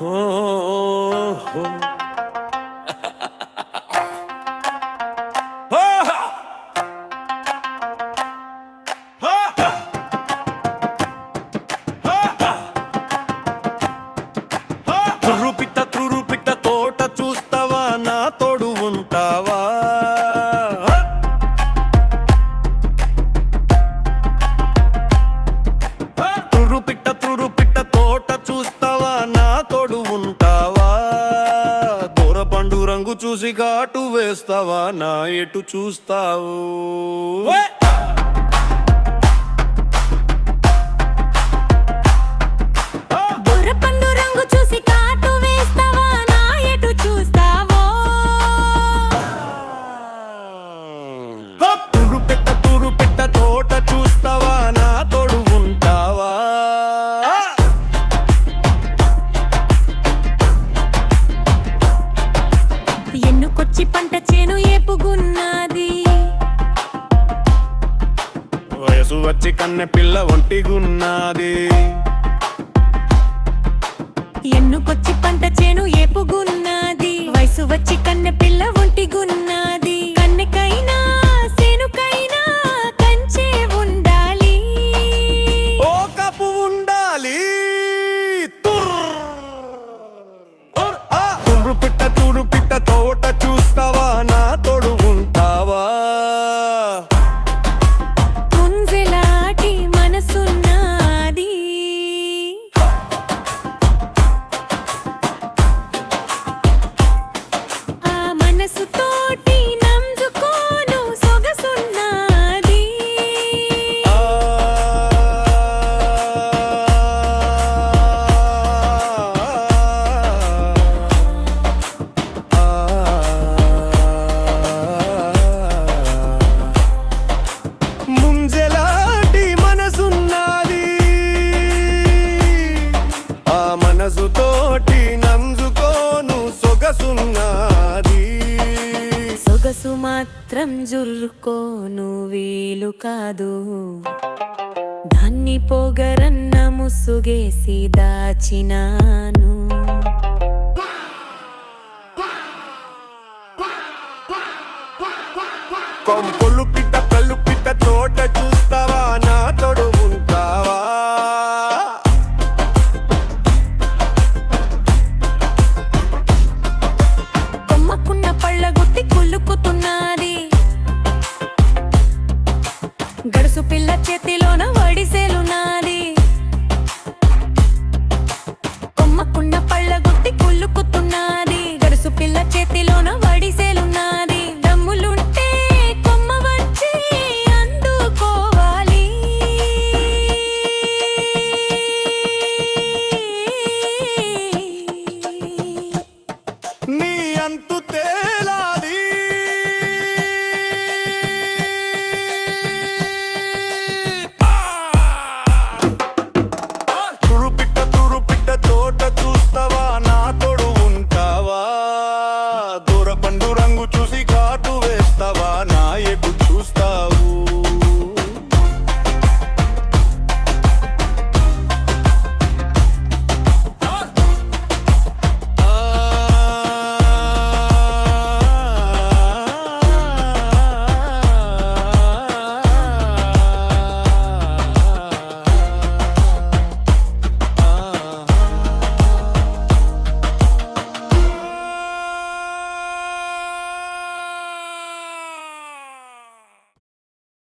oh. oh. oh. రంగు చూసి ఘాటు వేస్తావా? నా ఎటు చూస్తావు? ఎన్నుకొచ్చి పంట చేను ఏపుగున్నది. వయసు వచ్చి కన్నె పిల్ల ఒంటిగున్నది. ఎన్నుకొచ్చి పంట చేను ఏపుగున్నది. వయసు వచ్చి కన్నె పిల్ల ఒంటిగున్నది. కన్నెకైనా సేనుకైనా కంచే ఉండాలి. ఓ కపు ఉండాలి పిట్ట తురు పిట్ట మాత్రం జుర్కోను వీలు కాదు. దాన్ని పోగరన్న ముసుగేసి దాచినాను. కొంపులు పిట్ట కళ్ళు పిట్ట తోట చూస్తావా? గడుసు పిల్ల చేతిలోన వడిసేలున్నాది